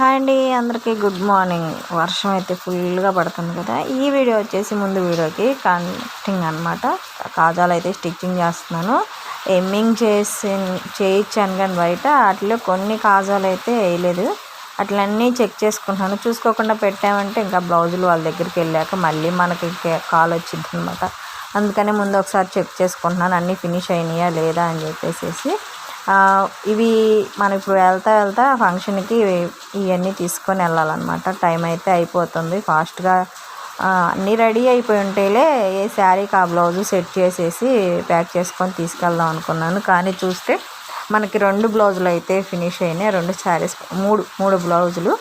Hi అండి అందరికీ good morning. వర్షం అయితే ఫుల్గా పడుతుంది కదా. ఈ వీడియో వచ్చేసి ముందు వీడియోకి కనెక్టింగ్ అనమాట కాజాలు అయితే స్టిచ్చింగ్ చేస్తున్నాను. ఎమ్మింగ్ చేసి చేయించాను కానీ బయట వాటిలో కొన్ని కాజాలు అయితే వేయలేదు. అట్లన్నీ చెక్ చేసుకుంటున్నాను. చూసుకోకుండా పెట్టామంటే ఇంకా బ్లౌజులు వాళ్ళ దగ్గరికి వెళ్ళాక మళ్ళీ మనకి కాల్ వచ్చింది అనమాట అందుకనే ముందు ఒకసారి చెక్ చేసుకుంటున్నాను. అన్నీ ఫినిష్ అయినాయా లేదా అని చెప్పేసి ఇవి మనం ఇప్పుడు వెళ్తా వెళ్తా ఫంక్షన్కి ఇవన్నీ తీసుకొని వెళ్ళాలన్నమాట. టైం అయితే అయిపోతుంది. ఫాస్ట్గా అన్నీ రెడీ అయిపోయి ఉంటేలే ఏ శారీకి ఆ బ్లౌజు సెట్ చేసేసి ప్యాక్ చేసుకొని తీసుకెళ్దాం అనుకున్నాను. కానీ చూస్తే మనకి రెండు బ్లౌజులు అయితే ఫినిష్ అయినాయి. రెండు శారీస్ మూడు మూడు బ్లౌజులు.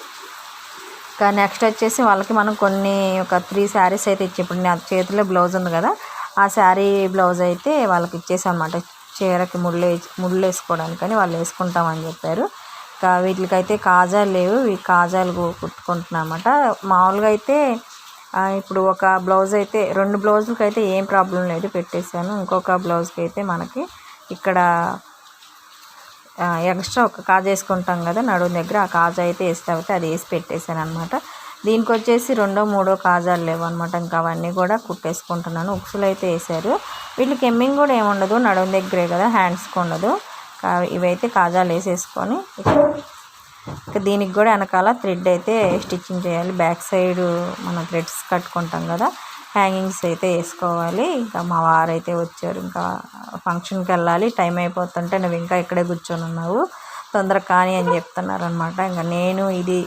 ఇంకా నెక్స్ట్ వచ్చేసి వాళ్ళకి మనం కొన్ని ఒక త్రీ శారీస్ అయితే ఇచ్చి ఇప్పుడు నా చేతిలో బ్లౌజ్ ఉంది కదా ఆ శారీ బ్లౌజ్ అయితే వాళ్ళకి ఇచ్చేసాం అనమాట చీరకి ముళ్ళు ముళ్ళు వేసుకోవడానికని వాళ్ళు వేసుకుంటామని చెప్పారు. ఇంకా వీటికైతే కాజాలు లేవు. ఈ కాజాలు కుట్టుకుంటున్నామట. మామూలుగా అయితే ఇప్పుడు ఒక బ్లౌజ్ అయితే రెండు బ్లౌజులకి అయితే ఏం ప్రాబ్లం లేదు పెట్టేశాను. ఇంకొక బ్లౌజ్కి అయితే మనకి ఇక్కడ ఎక్స్ట్రా ఒక కాజా వేసుకుంటాం కదా నడుము దగ్గర ఆ కాజా అయితే వేస్తే అది వేసి పెట్టేశాను అనమాట దీనికి వచ్చేసి రెండో మూడో కాజాలు లేవు అనమాట ఇంకా అవన్నీ కూడా కుట్టేసుకుంటున్నాను. ఉక్సులు అయితే వేసారు వీటికి ఎమ్మింగ్ కూడా ఏముండదు. నడుము దగ్గరే కదా. హ్యాండ్స్కి ఉండదు. ఇవైతే కాజాలు వేసేసుకొని ఇంకా దీనికి కూడా వెనకాల థ్రెడ్ అయితే స్టిచ్చింగ్ చేయాలి. బ్యాక్ సైడ్ మనం థ్రెడ్స్ కట్టుకుంటాం కదా. హ్యాంగింగ్స్ అయితే వేసుకోవాలి. ఇంకా మా వారు అయితే వచ్చారు. ఇంకా ఫంక్షన్కి వెళ్ళాలి. టైం అయిపోతుంటే నువ్వు ఇంకా ఇక్కడే కూర్చొని ఉన్నావు. తొందరగా కానీ అని చెప్తున్నారు అనమాట ఇంకా నేను ఇది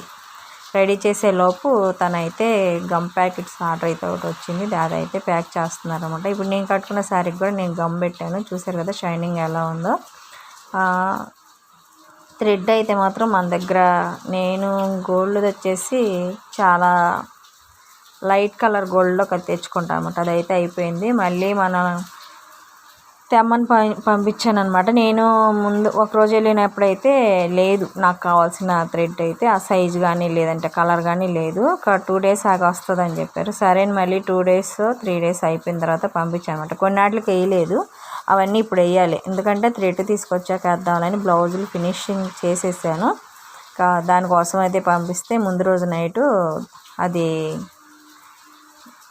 రెడీ చేసే లోపు తనైతే గమ్ ప్యాకెట్స్ ఆర్డర్ అయితే ఒకటి వచ్చింది. దాది అయితే ప్యాక్ చేస్తున్నారు అనమాట ఇప్పుడు నేను కట్టుకున్న శారీకి కూడా నేను గమ్ పెట్టాను. చూసారు కదా షైనింగ్ ఎలా ఉందో. థ్రెడ్ అయితే మాత్రం మన దగ్గర నేను గోల్డ్ వచ్చేసి చాలా లైట్ కలర్ గోల్డ్లో తెచ్చుకుంటాను అనమాట అదైతే అయిపోయింది. మళ్ళీ మన తెమ్మని పంపించాను అనమాట నేను ముందు ఒకరోజు వెళ్ళినప్పుడైతే లేదు నాకు కావాల్సిన థ్రెడ్ అయితే ఆ సైజు కానీ లేదంటే కలర్ కానీ లేదు. ఒక టూ డేస్ ఆగి వస్తుందని చెప్పారు. సరే మళ్ళీ టూ డేస్ త్రీ డేస్ అయిపోయిన తర్వాత పంపించాను అనమాట కొన్నాటికి వేయలేదు. అవన్నీ ఇప్పుడు వేయాలి. ఎందుకంటే థ్రెడ్ తీసుకొచ్చాక వేద్దామని బ్లౌజులు ఫినిషింగ్ చేసేసాను. దానికోసం అయితే పంపిస్తే ముందు రోజు నైటు అది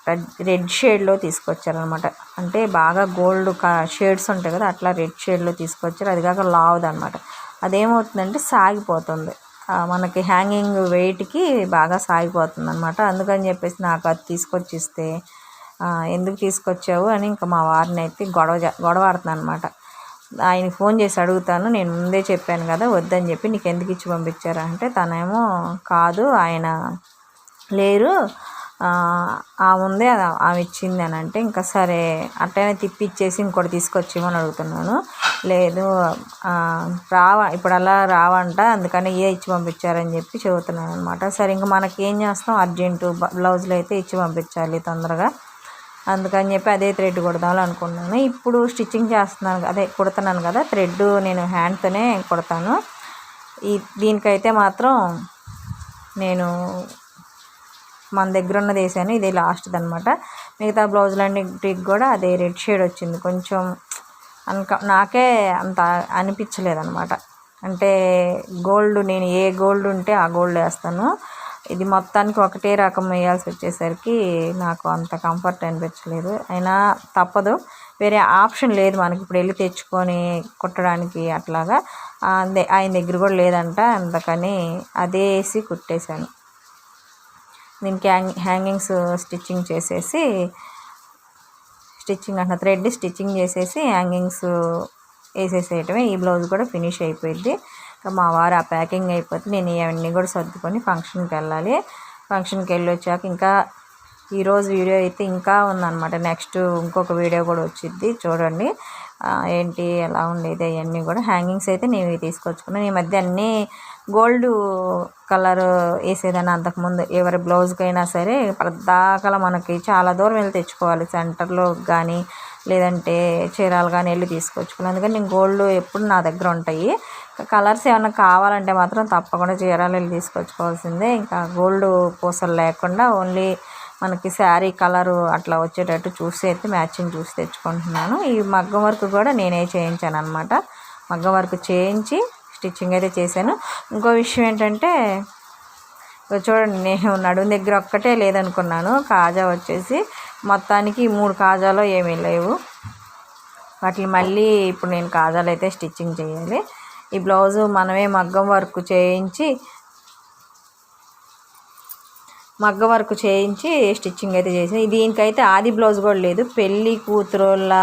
రెడ్ రెడ్ షేడ్లో తీసుకొచ్చారనమాట అంటే బాగా గోల్డ్ షేడ్స్ ఉంటాయి కదా అట్లా రెడ్ షేడ్లో తీసుకొచ్చారు. అది కాక లావుదనమాట అదేమవుతుందంటే సాగిపోతుంది. మనకి హ్యాంగింగ్ వెయిట్కి బాగా సాగిపోతుంది అనమాట అందుకని చెప్పేసి నాకు అది తీసుకొచ్చి ఇస్తే ఎందుకు తీసుకొచ్చావు అని ఇంకా మా వారిని అయితే గొడవ గొడవ అనమాట ఆయన ఫోన్ చేసి అడుగుతాను నేను ముందే చెప్పాను కదా వద్దని చెప్పి నీకు ఎందుకు ఇచ్చి పంపించారు? అంటే తనేమో కాదు ఆయన లేరు ఆమె ఉంది ఆమె ఇచ్చింది అని అంటే ఇంకా సరే అట్టనే తిప్పిచ్చేసి ఇంకోటి తీసుకొచ్చి తీసుకొచ్చేమని అడుగుతున్నాను. లేదు రావా ఇప్పుడు అలా రావంట అందుకని ఏ ఇచ్చి పంపించారని చెప్పి చెబుతున్నాను అనమాట సరే ఇంకా మనకి ఏం చేస్తాం అర్జెంటు బ్లౌజులు అయితే ఇచ్చి పంపించాలి తొందరగా. అందుకని చెప్పి అదే థ్రెడ్ కుడదాం అనుకున్నాను. ఇప్పుడు స్టిచ్చింగ్ చేస్తున్నాను అదే కుడుతున్నాను కదా థ్రెడ్ నేను హ్యాండ్తోనే కుడతాను. ఈ దీనికైతే మాత్రం నేను మన దగ్గర ఉన్నది వేసాను. ఇది లాస్ట్ది అనమాట మిగతా బ్లౌజులన్నిటికి కూడా అదే రెడ్ షేడ్ వచ్చింది. కొంచెం అనక నాకే అంత అనిపించలేదనమాట అంటే గోల్డ్ నేను ఏ గోల్డ్ ఉంటే ఆ గోల్డ్ వేస్తాను. ఇది మొత్తానికి ఒకటే రకం వేయాల్సి వచ్చేసరికి నాకు అంత కంఫర్ట్ అనిపించలేదు. అయినా తప్పదు. వేరే ఆప్షన్ లేదు మనకి. ఇప్పుడు వెళ్ళి తెచ్చుకొని కుట్టడానికి అట్లాగా. ఆయన దగ్గర కూడా లేదంట. అందుకని అదే వేసి కుట్టేశాను. దీనికి హ్యాంగ్ హ్యాంగింగ్స్ స్టిచ్చింగ్ చేసేసి స్టిచ్చింగ్ అంటున్న థ్రెడ్ స్టిచ్చింగ్ చేసేసి హ్యాంగింగ్స్ వేసేసేయటమే. ఈ బ్లౌజ్ కూడా ఫినిష్ అయిపోయింది. ఇంకా మా వారు ఆ ప్యాకింగ్ అయిపోతే నేను ఇవన్నీ కూడా సర్దుకొని ఫంక్షన్కి వెళ్ళాలి. ఫంక్షన్కి వెళ్ళి వచ్చాక ఇంకా ఈరోజు వీడియో అయితే ఇంకా ఉందన్నమాట. నెక్స్ట్ ఇంకొక వీడియో కూడా వచ్చింది చూడండి ఏంటి ఎలా ఉండేది అవన్నీ కూడా. హ్యాంగింగ్స్ అయితే నేను తీసుకొచ్చుకున్నాను ఈ మధ్య అన్నీ గోల్డ్ కలర్ వేసేదాన్ని అంతకుముందు ఎవరి బ్లౌజ్కైనా సరే ప్రదాకల మనకి చాలా దూరం వెళ్ళి తెచ్చుకోవాలి. సెంటర్లో కానీ లేదంటే చీరాలు కానీ వెళ్ళి తీసుకొచ్చుకోవాలి అందుకని నేను గోల్డ్ ఎప్పుడు నా దగ్గర ఉంటాయి. కలర్స్ ఏమైనా కావాలంటే మాత్రం తప్పకుండా చీరాలు వెళ్ళి తీసుకొచ్చుకోవాల్సిందే. ఇంకా గోల్డ్ పూసలు లేకుండా ఓన్లీ మనకి శారీ కలరు అట్లా వచ్చేటట్టు చూసి అయితే మ్యాచింగ్ చూసి తెచ్చుకుంటున్నాను. ఈ మగ్గం వర్క్ కూడా నేనే చేయించాను అనమాట మగ్గం వర్క్ చేయించి స్టిచ్చింగ్ అయితే చేశాను. ఇంకో విషయం ఏంటంటే చూడండి నేను నడుము దగ్గర ఒక్కటే లేదనుకున్నాను. కాజా వచ్చేసి మొత్తానికి మూడు కాజాలో ఏమీ లేవు. వాటిని మళ్ళీ ఇప్పుడు నేను కాజాలు అయితే స్టిచ్చింగ్ చేయాలి. ఈ బ్లౌజు మనమే మగ్గం వర్క్ చేయించి మగ్గ వర్క్ చేయించి స్టిచ్చింగ్ అయితే చేసాను దీనికైతే ఆది బ్లౌజ్ కూడా లేదు. పెళ్ళి వాళ్ళ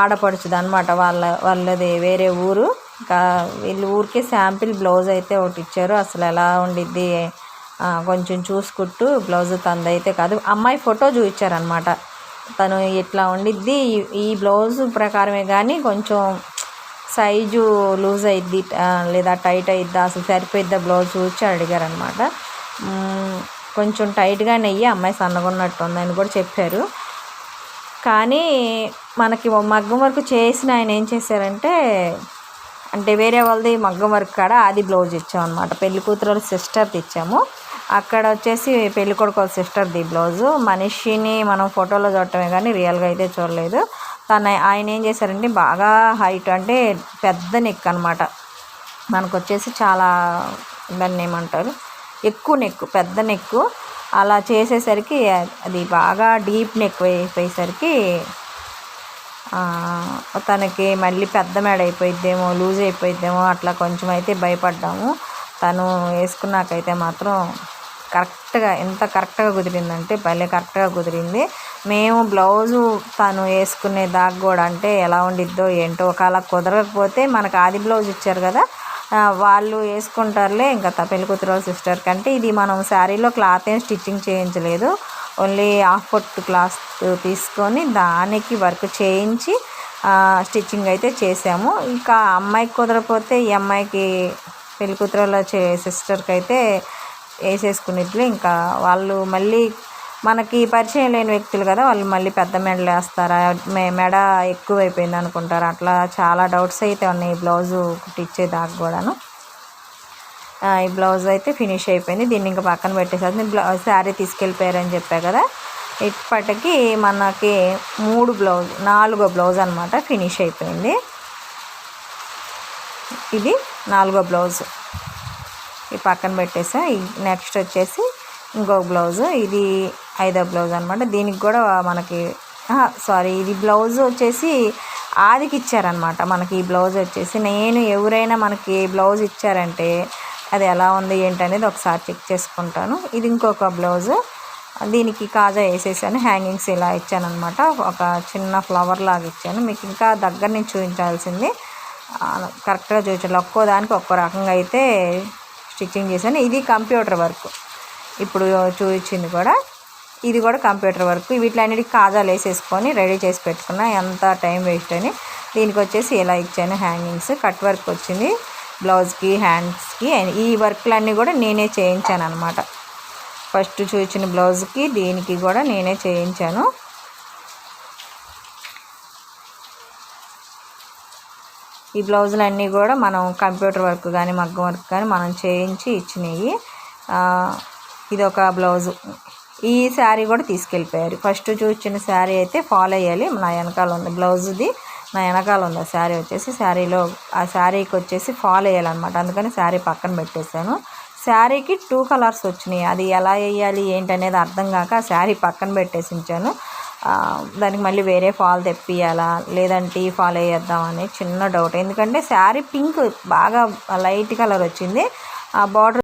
ఆడపడుచుది అనమాట వాళ్ళ వాళ్ళది వేరే ఊరు. ఇంకా వీళ్ళు ఊరికే శాంపిల్ బ్లౌజ్ అయితే ఒకటి ఇచ్చారు. అసలు ఎలా ఉండిద్ది? కొంచెం చూసుకుంటూ బ్లౌజ్ తందైతే కాదు. అమ్మాయి ఫోటో చూపించారనమాట తను ఇట్లా ఉండిద్ది? ఈ- బ్లౌజ్ ప్రకారమే కానీ కొంచెం సైజు లూజ్ అయిద్ది లేదా టైట్ అయిద్దా? అసలు సరిపోయిద్దా బ్లౌజ్ చూసి అడిగారనమాట కొంచెం టైట్గా నెయ్యి అమ్మాయి సన్నగున్నట్టు ఉందని కూడా చెప్పారు. కానీ మనకి మగ్గం వరకు చేసిన ఆయన ఏం చేశారంటే అంటే వేరే వాళ్ళది మగ్గం వర్క్ కాడ అది బ్లౌజ్ ఇచ్చాం అనమాట పెళ్ళి కూతురు సిస్టర్ది ఇచ్చాము అక్కడ వచ్చేసి పెళ్ళి కొడుకు వాళ్ళ సిస్టర్ది బ్లౌజు మనిషిని మనం ఫోటోలో చూడటమే కానీ రియల్గా అయితే చూడలేదు. తన ఆయన ఏం చేశారంటే బాగా హైట్ అంటే పెద్ద నెక్ అనమాట మనకు వచ్చేసి చాలా దాన్ని ఏమంటారు? ఎక్కువ నెక్ పెద్ద నెక్ అలా చేసేసరికి అది బాగా డీప్ నెక్ అయిపోయేసరికి తనకి మళ్ళీ పెద్ద మేడ అయిపోయిద్దేమో లూజ్ అయిపోయిద్దేమో అట్లా కొంచెం అయితే భయపడ్డాము. తను వేసుకున్నాకైతే మాత్రం కరెక్ట్గా ఎంత కరెక్ట్గా కుదిరిందంటే భలే కరెక్ట్గా కుదిరింది. మేము బ్లౌజు తను వేసుకునే దాకా కూడా అంటే ఎలా ఉండిద్దో ఏంటో ఒకవేళ కుదరకపోతే మనకు ఆది బ్లౌజ్ ఇచ్చారు కదా వాళ్ళు వేసుకుంటారులే ఇంకా త- పెళ్ళి కూతురు సిస్టర్ కంటే ఇది మనం శారీలో క్లాత్ ఏం స్టిచ్చింగ్ చేయించలేదు. ఓన్లీ హాఫ్ పొట్టు క్లాత్ తీసుకొని దానికి వర్క్ చేయించి స్టిచ్చింగ్ అయితే చేసాము ఇంకా అమ్మాయికి కుదరకపోతే ఈ అమ్మాయికి పెళ్ళి కూతురులో చే సిస్టర్కి అయితే వేసేసుకునేట్లు ఇంకా వాళ్ళు మళ్ళీ మనకి పరిచయం లేని వ్యక్తులు కదా వాళ్ళు మళ్ళీ పెద్ద మెడలు వేస్తారా? మెడ ఎక్కువైపోయింది అనుకుంటారు అట్లా చాలా డౌట్స్ అయితే ఉన్నాయి బ్లౌజు కుట్టించేదాకా కూడాను. ఈ బ్లౌజ్ అయితే ఫినిష్ అయిపోయింది. దీన్ని ఇంకా పక్కన పెట్టేసారి బ్లౌజ్ శారీ తీసుకెళ్ళిపోయారని చెప్పా కదా. ఇప్పటికి మనకి మూడు బ్లౌజ్ నాలుగో బ్లౌజ్ అనమాట ఫినిష్ అయిపోయింది. ఇది నాలుగో బ్లౌజ్. ఈ పక్కన పెట్టేసా. నెక్స్ట్ వచ్చేసి ఇంకో బ్లౌజ్. ఇది ఐదో బ్లౌజ్ అనమాట దీనికి కూడా మనకి సారీ ఇది బ్లౌజ్ వచ్చేసి ఆదికి ఇచ్చారనమాట మనకి ఈ బ్లౌజ్ వచ్చేసి నేను ఎవరైనా మనకి బ్లౌజ్ ఇచ్చారంటే అది ఎలా ఉంది ఏంటనేది ఒకసారి చెక్ చేసుకుంటాను. ఇది ఇంకొక బ్లౌజ్ దీనికి కాజా వేసేసాను. హ్యాంగింగ్స్ ఇలా ఇచ్చాను అనమాట ఒక చిన్న ఫ్లవర్ లాగా ఇచ్చాను. మీకు ఇంకా దగ్గర నుంచి చూపించాల్సింది. కరెక్ట్గా చూపించాలి. ఒక్కో దానికి ఒక్కో రకంగా అయితే స్టిచ్చింగ్ చేశాను. ఇది కంప్యూటర్ వర్క్ ఇప్పుడు చూపించింది కూడా. ఇది కూడా కంప్యూటర్ వర్క్ వీటిలన్నిటికి కాజాలు వేసేసుకొని రెడీ చేసి పెట్టుకున్నా. ఎంత టైం వేస్ట్ అని. దీనికి వచ్చేసి ఇలా ఇచ్చాను. హ్యాంగింగ్స్ కట్ వర్క్ వచ్చింది. బ్లౌజ్కి హ్యాండ్స్కి ఈ వర్క్లన్నీ కూడా నేనే చేయించాను అనమాట ఫస్ట్ చూసిన బ్లౌజ్కి దీనికి కూడా నేనే చేయించాను. ఈ బ్లౌజులు అన్నీ కూడా మనం కంప్యూటర్ వర్క్ కానీ మగ్గం వర్క్ కానీ మనం చేయించి ఇచ్చినాయి ఇది ఒక బ్లౌజు. ఈ శారీ కూడా తీసుకెళ్ళిపోయారు. ఫస్ట్ చూసిన శారీ అయితే ఫాలో అయ్యాలి. నా వెనకాల ఉంది బ్లౌజ్ది. నా వెనకాల ఉంది ఆ శారీ వచ్చేసి శారీలో ఆ శారీకి వచ్చేసి ఫాల్ వేయాలన్నమాట. అందుకని శారీ పక్కన పెట్టేశాను. శారీకి టూ కలర్స్ వచ్చినాయి. అది ఎలా వేయాలి ఏంటనేది అర్థం కాక ఆ శారీ పక్కన పెట్టేసి ఉంచాను దానికి మళ్ళీ వేరే ఫాల్ తెప్పియాలా లేదంటే ఈ ఫాల్ వేయేద్దాం అని చిన్న డౌట్ ఎందుకంటే శారీ పింక్ బాగా లైట్ కలర్ వచ్చింది. ఆ బార్డర్